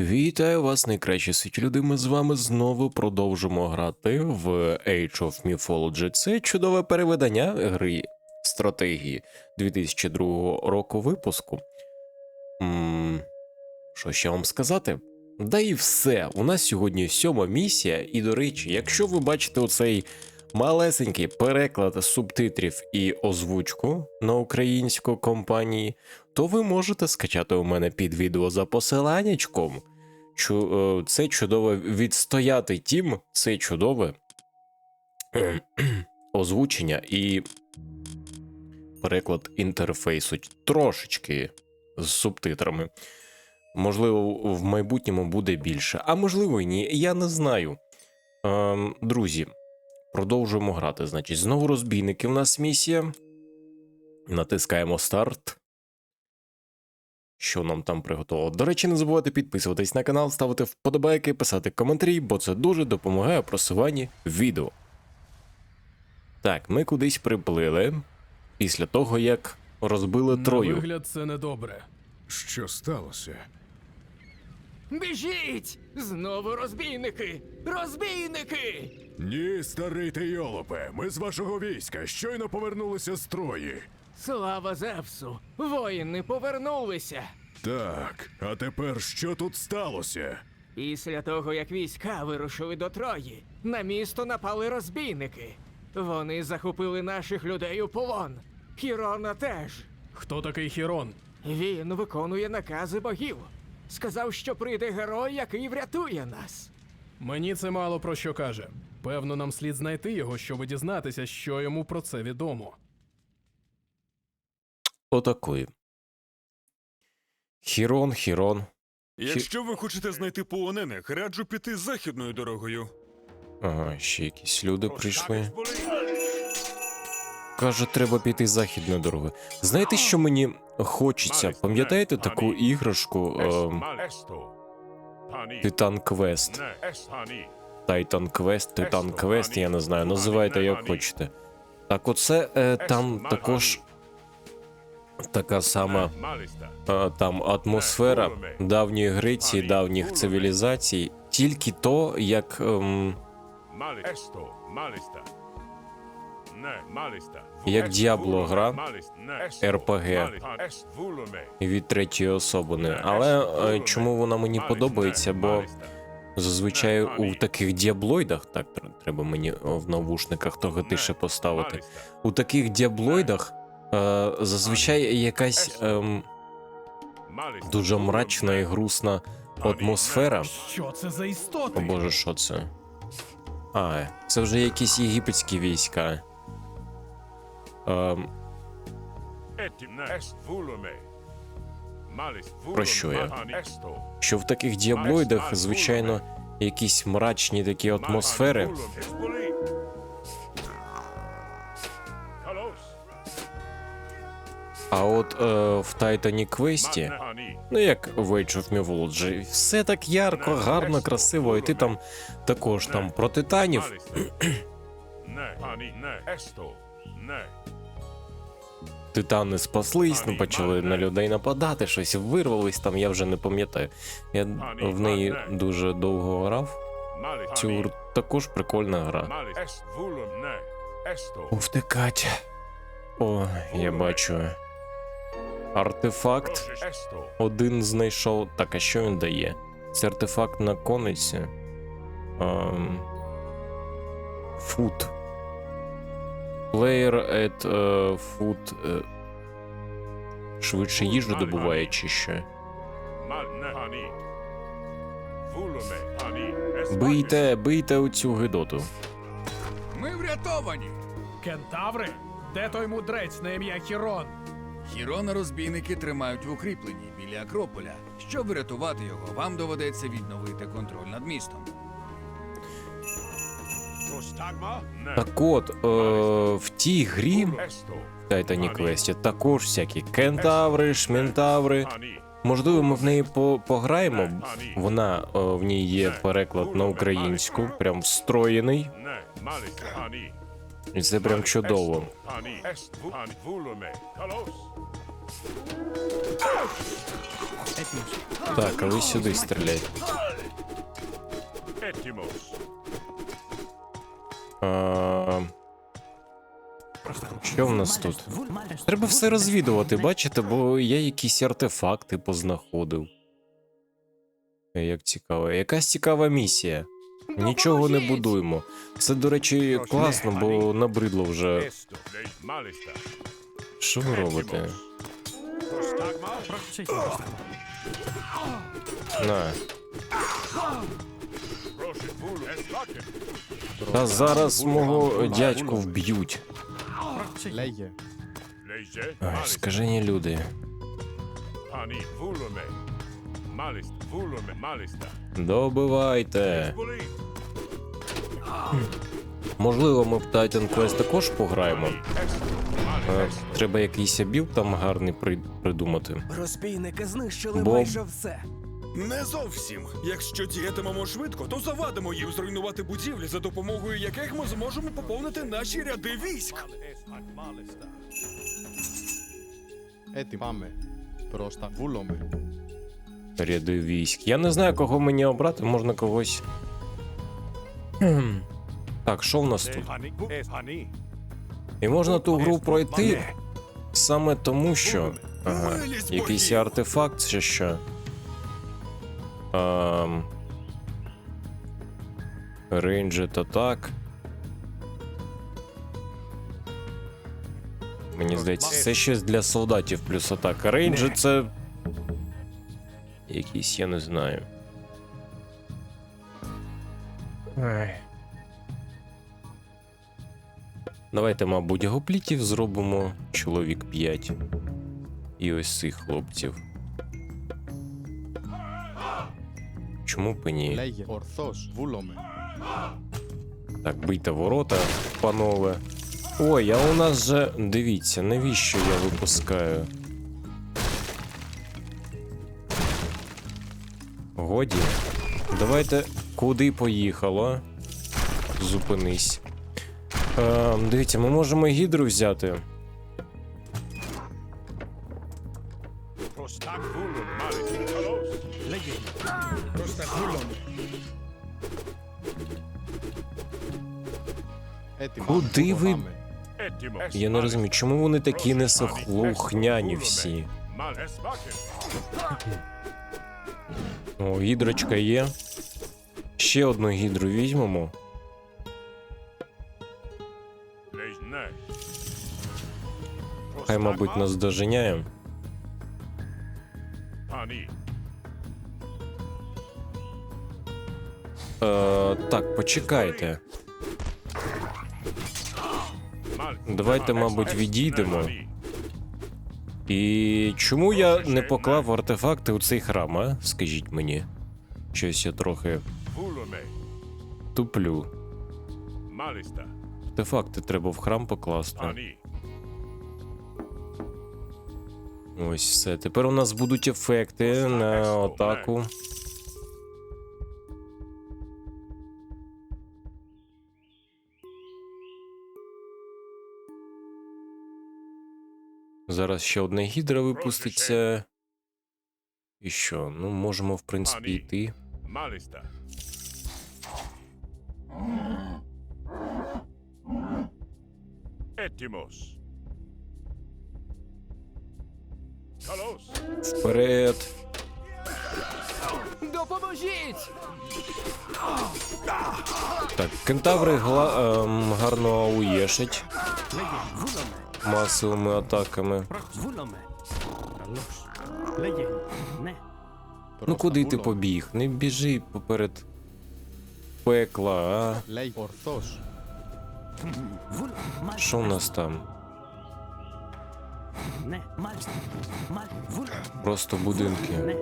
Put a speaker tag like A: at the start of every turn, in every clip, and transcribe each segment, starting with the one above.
A: Вітаю вас, найкращі світі люди. Ми з вами знову продовжимо грати в Age of Mythology. Це чудове переведення гри стратегії 2002 року випуску. м що ще вам сказати? Да і все. У нас сьогодні сьома місія, і до речі, якщо ви бачите оцей малесенький переклад субтитрів і озвучку на українську компанії, то ви можете скачати у мене під відео за посиланнячком. Чу, е, це чудове відстояти тім, це чудове озвучення і переклад інтерфейсу трошечки з субтитрами. Можливо, в майбутньому буде більше, а можливо, ні, я не знаю. Ем, друзі, продовжуємо грати. Значить, знову розбійники. У нас місія. Натискаємо старт. Що нам там приготувало? До речі, не забувайте підписуватись на канал, ставити вподобайки, писати коментарі, бо це дуже допомагає просуванні відео. Так, ми кудись приплили після того, як розбили
B: На
A: Трою.
B: вигляд це недобре.
C: Що сталося?
D: Біжіть! Знову розбійники! Розбійники!
C: Ні, старий ти йолопе, ми з вашого війська щойно повернулися з Трої.
D: Слава Зевсу! Воїни повернулися!
C: Так, а тепер що тут сталося?
D: Після того, як війська вирушили до Трої, на місто напали розбійники. Вони захопили наших людей у полон. Хірона теж.
B: Хто такий Хірон?
D: Він виконує накази богів. Сказав, що прийде герой, який врятує нас.
B: Мені це мало про що каже. Певно, нам слід знайти його, щоб дізнатися, що йому про це відомо.
A: Отакої. Хірон, Хірон.
E: Якщо ви хочете знайти полонених, раджу піти західною дорогою.
A: Ага, ще якісь люди прийшли. Каже, треба піти західною дорогою. Знаєте, що мені хочеться? Пам'ятаєте таку іграшку ем, Титан Квест? Тайтан Квест, Титан Квест, я не знаю, називайте як хочете. Так, оце е, там також така сама е, там атмосфера давньої Греції, давніх цивілізацій, тільки то, як. Ем,
E: Як Діабло гра
A: РПГ. Від третьої особини. Але е, чому вона мені подобається? Бо зазвичай у таких діаблоїдах, так треба мені в навушниках того тише поставити. У таких діаблоїдах е, зазвичай якась ем, дуже мрачна і грустна атмосфера.
B: Що це за
A: О
B: істоти?
A: боже, що це? А, це вже якісь єгипетські війська. Ем,
E: Про що я?
A: що в таких діаблоїдах, звичайно, якісь мрачні такі атмосфери. А от е, в Тайтані Квесті, ну як в Age of Mythology, все так ярко, гарно, красиво, і ти там також там про титанів. Титани спаслись, ну почали на людей нападати, щось вирвались там, я вже не пам'ятаю. Я в неї дуже довго грав. Цю також прикольна гра. Втикать. О, я бачу. Артефакт один знайшов. Так, а що він дає? Це артефакт на кониці. Ем... Фут. Player at uh, foot. е, Швидше їжу добуває чи що? Бийте, бийте оцю гидоту.
F: Ми врятовані!
B: Кентаври? Де той мудрець на ім'я Хірон?
F: Хірона розбійники тримають в укріпленні біля Акрополя. Щоб врятувати його, вам доведеться відновити контроль над містом.
A: Так от, е, в тій грі в Тайтані Квесті також всякі кентаври, шментаври. Можливо, ми в неї по пограємо. Вона е, в ній є переклад на українську, прям встроєний. І це прям чудово. Так, а ви сюди стріляйте. А... Що в нас тут? Треба все розвідувати, бачите, бо я якісь артефакти познаходив. Як цікаво. Якась цікава місія. Нічого не будуємо. Це, до речі, класно, бо набридло вже. Що ви робите? На. Та зараз мого дядьку вб'ють. Скажені люди. Добивайте. Можливо, ми в Titan Quest також пограємо. Е. Треба якийсь білд там гарний при- придумати.
G: Розбійники знищили
A: Бо-
G: майже все.
E: Не зовсім. Якщо діятимемо швидко, то завадимо їм зруйнувати будівлі, за допомогою яких ми зможемо поповнити наші ряди військ.
H: Етимами. Просто вуломи.
A: Ряди військ. Я не знаю, кого мені обрати, можна когось. Так, що в нас тут? І можна ту гру пройти саме тому, що. Ага, якийсь артефакт чи що. Ем... Рейнджет атак. Мені здається, це щось для солдатів плюс атака. Рейнджет це. Якийсь, я не знаю. Ай. Давайте, мабуть, гоплітів зробимо чоловік 5. І ось цих хлопців. чому б і ні? Так, бийте ворота, панове. Ой, а у нас же. Дивіться, навіщо я випускаю? Годі. Давайте куди поїхало? Зупинись. Е, Дивіться, ми можемо гідру взяти. Куди ви? Я не розумію, чому вони такі несохлухняні всі? О, гідрочка є. Ще одну гідру візьмемо. Хай, мабуть, нас доженяє. Е, Так, почекайте. Давайте, мабуть, відійдемо. І чому я не поклав артефакти у цей храм, а? Скажіть мені. Щось я трохи туплю. Артефакти треба в храм покласти. Ось все. Тепер у нас будуть ефекти на атаку. Зараз ще одна гідра випуститься. І що? Ну, можемо, в принципі, йти. Вперед!
D: Допоможіть!
A: Так, кентаври гла... ем, гарно уєшать масовими атаками. Ну куди ти побіг? Не біжи поперед пекла, а. Що в нас там? Просто будинки.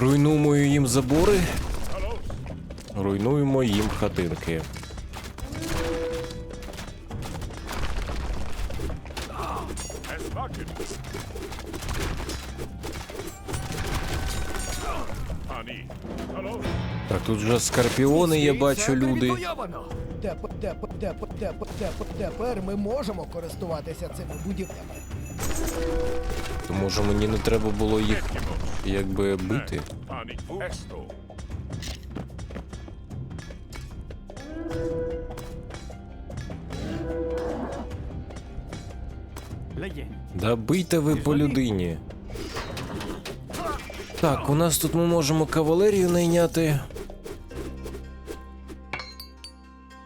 A: Руйнуємо їм забори, руйнуємо їм хатинки. Так, тут вже скорпіони, я бачу, люди.
G: тепер ми можемо користуватися цими будівлями.
A: То може мені не треба було їх якби бити. Да бийте ви по людині. Так, у нас тут ми можемо кавалерію найняти.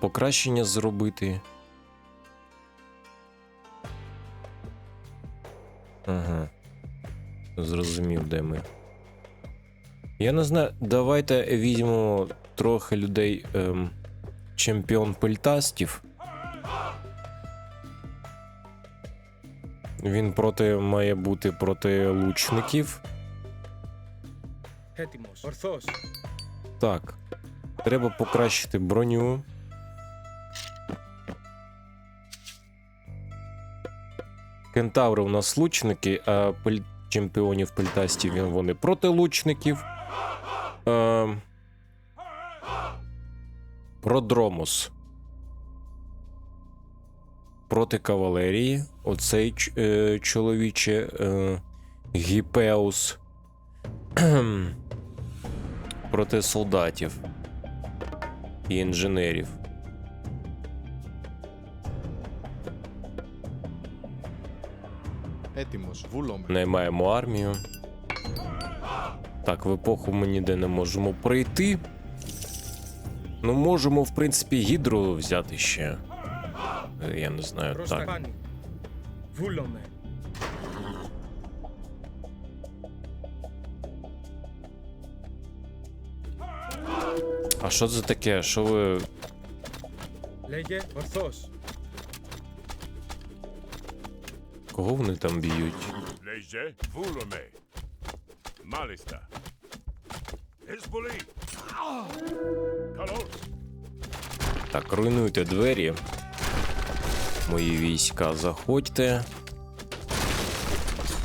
A: Покращення зробити. Ага. Зрозумів, де ми. Я не знаю. Давайте візьмемо трохи людей ем, чемпіон пельтастів. Він проти має бути проти лучників. Так. Треба покращити броню. Кентаври у нас лучники, а пель... чемпіонів пельтастів вони проти лучників. Е... Продромус. Проти кавалерії. Оцей е, чоловіче е... Гіпеус. Проти солдатів і інженерів. Наймаємо армію. Так, в епоху ми ніде не можемо пройти. Ну, можемо, в принципі, гідру взяти ще. Я не знаю так. А що це таке? Що ви. Кого вони там б'ють? Так, руйнуйте двері. Мої війська, заходьте.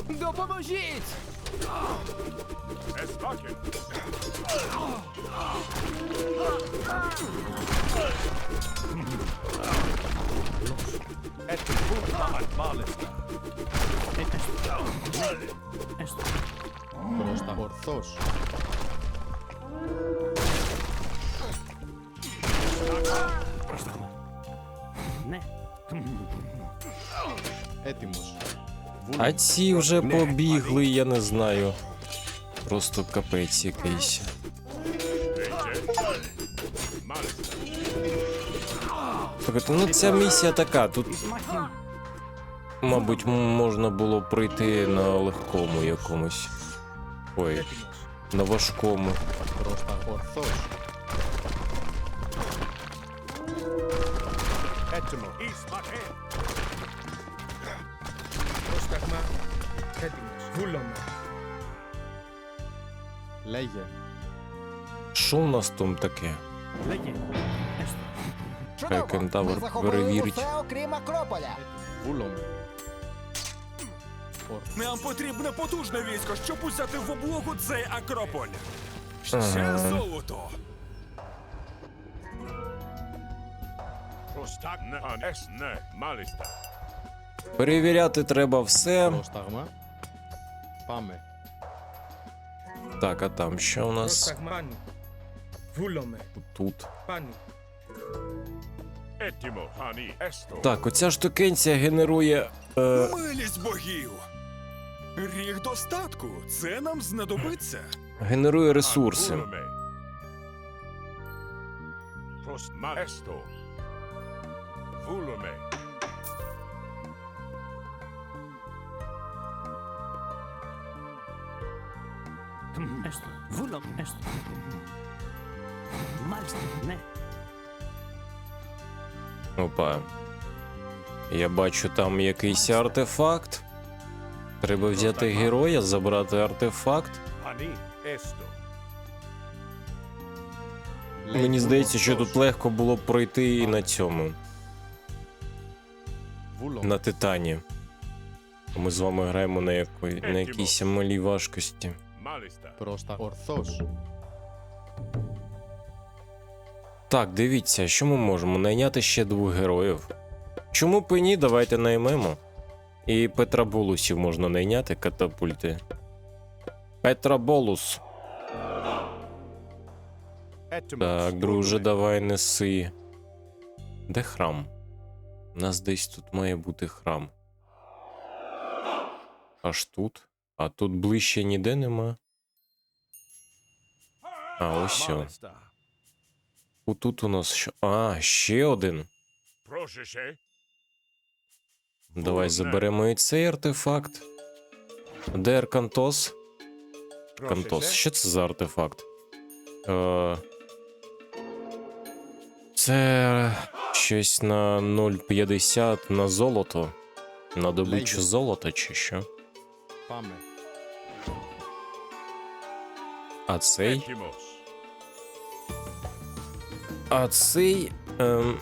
D: Допоможіть!
C: Hetki,
H: puhutaan maalista. Esto.
A: Prosta.
H: Porthos. Prosta. Ne. Етимус.
A: А ці вже побігли, я не знаю. Просто капець якийсь. Слухайте, ну ця місія така. Тут, мабуть, м- можна було пройти на легкому якомусь. Ой,
E: Έτοιμος.
A: на важкому.
H: Μπροστά. Ορθός.
C: Έτοιμο. Ισμαχέ.
E: Πρόσταγμα. Έτοιμος. Βούλομαι.
H: Λέγε.
A: Що у нас там таке? Е, Хай кентавр перевірить.
G: окрім Акрополя.
E: Нам потрібне потужне військо, щоб узяти в облогу цей Акрополь. Ще золото.
A: Перевіряти треба все. Так, а там що у нас? Тут. Так, оця штукенція генерує. Е...
E: Милість богів. Ріг достатку. Це нам знадобиться.
A: Генерує ресурси.
I: Esto, vulom, esto. Malst, ne.
A: Опа. Я бачу там якийсь артефакт. Треба взяти героя, забрати артефакт. Мені здається, що тут легко було б пройти і на цьому. На Титані. Ми з вами граємо на яко... на якійсь малій важкості.
H: Просто орсош.
A: Так, дивіться, що ми можемо найняти ще двох героїв. Чому б і ні, давайте наймемо. І Петра Болусів можна найняти катапульти. Петра Болус. Так, друже, давай неси. Де храм? У нас десь тут має бути храм. Аж тут. А тут ближче ніде нема. А ось. Все. Тут у нас що. А, ще один. Давай заберемо і цей артефакт. Дер Кантос? Кантос. Що це за артефакт? Е... Це щось на 0,50 на золото. На добичу золота, чи що? А цей. А цей. Ем...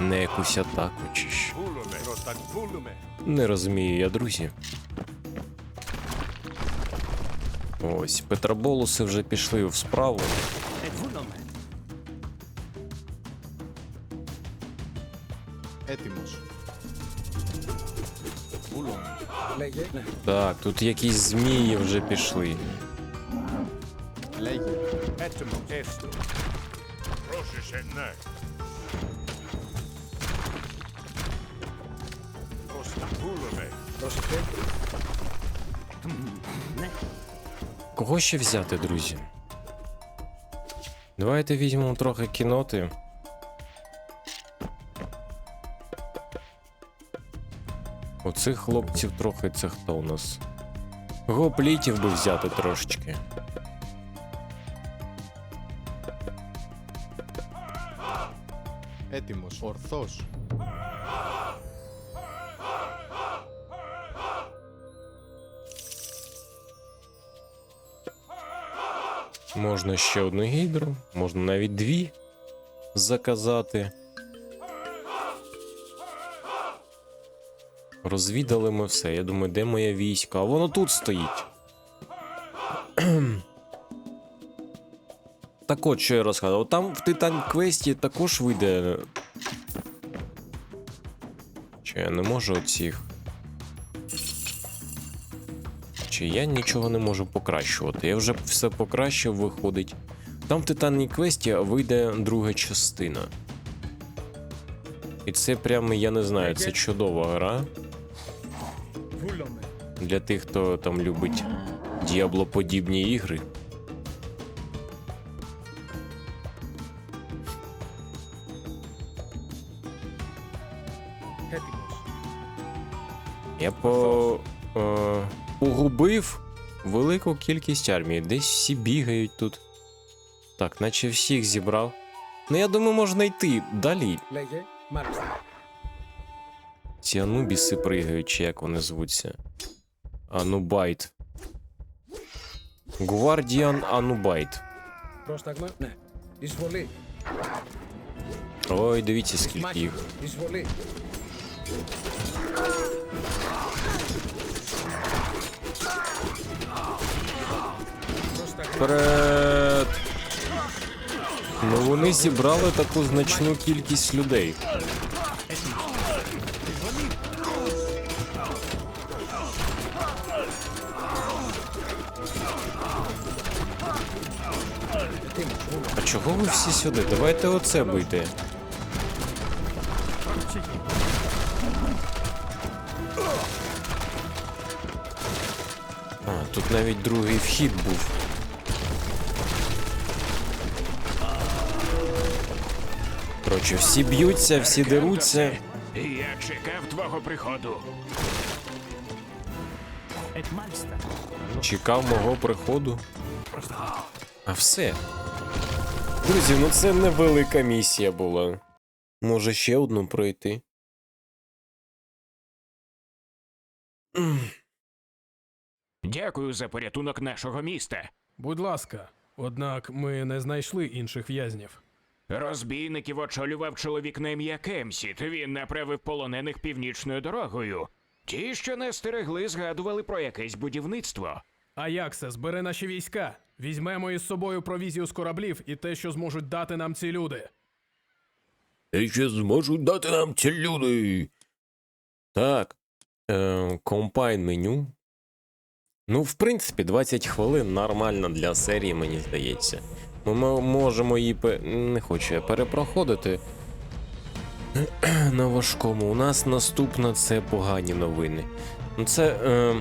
A: Не якусь атаку чи що. Не розумію я, друзі. Ось, Петроболуси вже пішли в справу. Так, тут якісь змії вже пішли.
C: Jenner.
G: Костакулове.
A: Кого ще взяти, друзі? Давайте візьмемо трохи кіноти. Оцих хлопців трохи це хто у нас? Гоплітів би взяти трошечки.
H: Έτοιμος. Ορθός.
A: Можна ще одну гідру, можна навіть дві заказати. Розвідали ми все. Я думаю, де моє військо? А воно тут стоїть. так от, що я розказував. Там в Титан Квесті також вийде. Чи я не можу оцих. Чи я нічого не можу покращувати? Я вже все покращив, виходить. Там в Титанній Квесті вийде друга частина. І це прямо, я не знаю, це чудова гра. Для тих, хто там любить діаблоподібні ігри. Я по... Е, погубив велику кількість армії. Десь всі бігають тут. Так, наче всіх зібрав. Ну, я думаю, можна йти далі. Ці анубіси пригають, чи як вони звуться. Анубайт. Гвардіан Анубайт. Ой, дивіться, скільки їх. Вперед! Ну вони зібрали таку значну кількість людей. А чого ви всі сюди? Давайте оце бийте. А, тут навіть другий вхід був. Коротше, всі б'ються, всі деруться.
J: Я чекав твого приходу.
A: Чекав мого приходу. А все. Друзі, ну це невелика місія була. Може ще одну пройти.
J: Дякую за порятунок нашого міста.
B: Будь ласка. Однак ми не знайшли інших в'язнів.
J: Розбійників очолював чоловік на ім'я Кемсіт. Він направив полонених північною дорогою. Ті, що не стерегли, згадували про якесь будівництво.
B: Аяксе, збери наші війська. Візьмемо із собою провізію з кораблів і те, що зможуть дати нам ці люди.
A: Те, що зможуть дати нам ці люди. Так. Е, компайн меню. Ну, в принципі, 20 хвилин нормально для серії, мені здається. Ми можемо її не хочу я перепроходити. На важкому. У нас наступна це погані новини. Ну, це, е,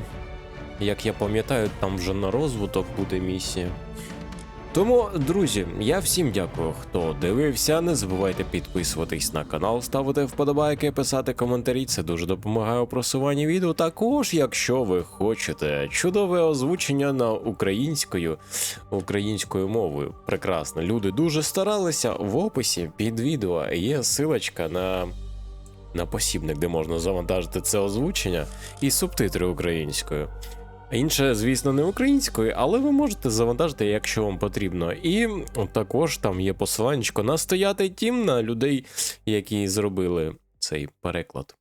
A: як я пам'ятаю, там вже на розвиток буде місія. Тому, друзі, я всім дякую, хто дивився. Не забувайте підписуватись на канал, ставити вподобайки, писати коментарі. Це дуже допомагає у просуванні відео. Також, якщо ви хочете чудове озвучення на українською українською мовою. Прекрасно. Люди дуже старалися. В описі під відео є силочка на. На посібник, де можна завантажити це озвучення і субтитри українською. Інше, звісно, не українською, але ви можете завантажити, якщо вам потрібно. І також там є посиланнячко на стояти тім на людей, які зробили цей переклад.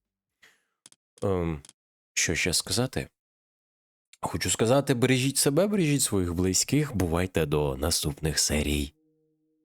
A: Ем, що ще сказати? Хочу сказати: бережіть себе, бережіть своїх близьких, бувайте до наступних серій.